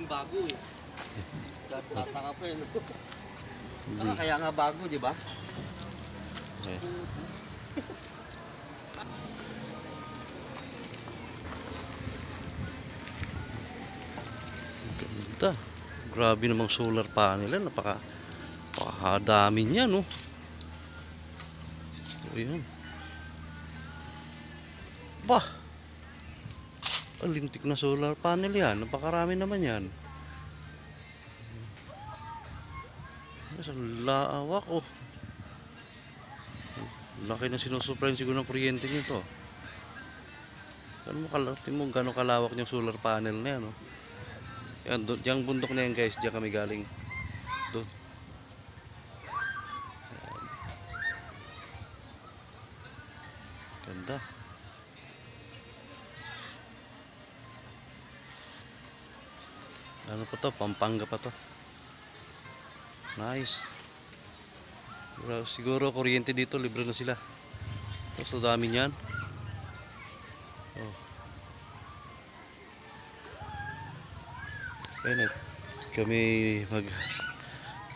laging bago eh. Tataka pa no? Baka kaya nga bago, di ba? Okay. Ganda. Grabe namang solar panel yan. Napaka, napakadami niya, no? Ayan. Bah! Alintik na solar panel yan. Napakarami naman yan. Sa laawak, oh. Laki na sinusupply siguro ng kuryente nito. Ano mo kalawak mo gano'ng kalawak yung solar panel na yan, no? Yan, doon, diyang bundok na yan guys, diyan kami galing. Doon. Ganda. Ano pa to? Pampanga pa to. Nice. Siguro, siguro kuryente dito, libre na sila. So dami niyan. Oh. Kaya kami mag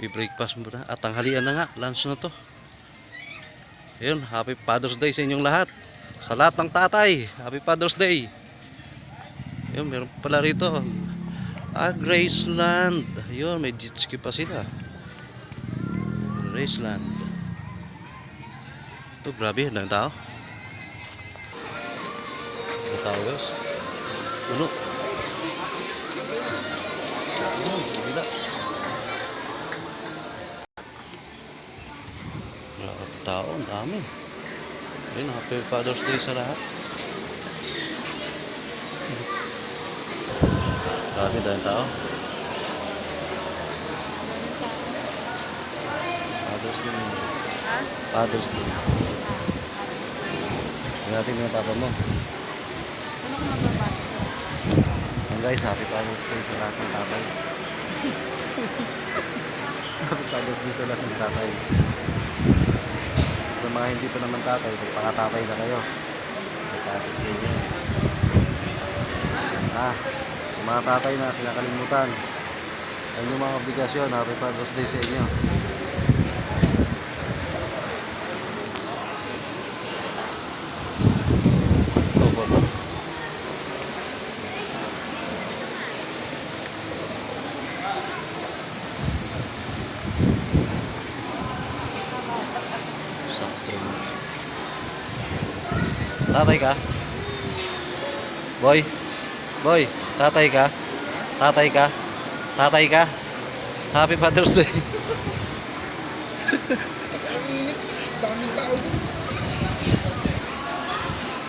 breakfast muna at tanghalian na nga, lunch na to. Ayun, happy Father's Day sa inyong lahat. Sa lahat ng tatay, happy Father's Day. Ayun, meron pala rito. Ah, Graceland. Ayun, may jet ski pa sila. Graceland. Ito, grabe, ang tao. Ang tao, bila. Grabe tao, ang dami. Ayun, happy Father's Day sa lahat. Grabe, dahil tao. Father's Day. Ha? Father's Day. Tingnan natin yung papa mo. Ano ka magbaba? Ang guys, happy Father's Day sa lahat ng tatay. happy Father's Day sa lahat ng tatay. Sa mga hindi pa naman tatay, pagpakatatay na kayo. Happy Father's Day nyo. Ah, yung mga tatay na kinakalimutan. Ayun yung mga obligasyon. Happy Father's Day sa inyo. Tatay ka? Boy? Boy, tatay ka? Tatay ka? Tatay ka? Happy Father's Day. Ang init. Daming tao dun.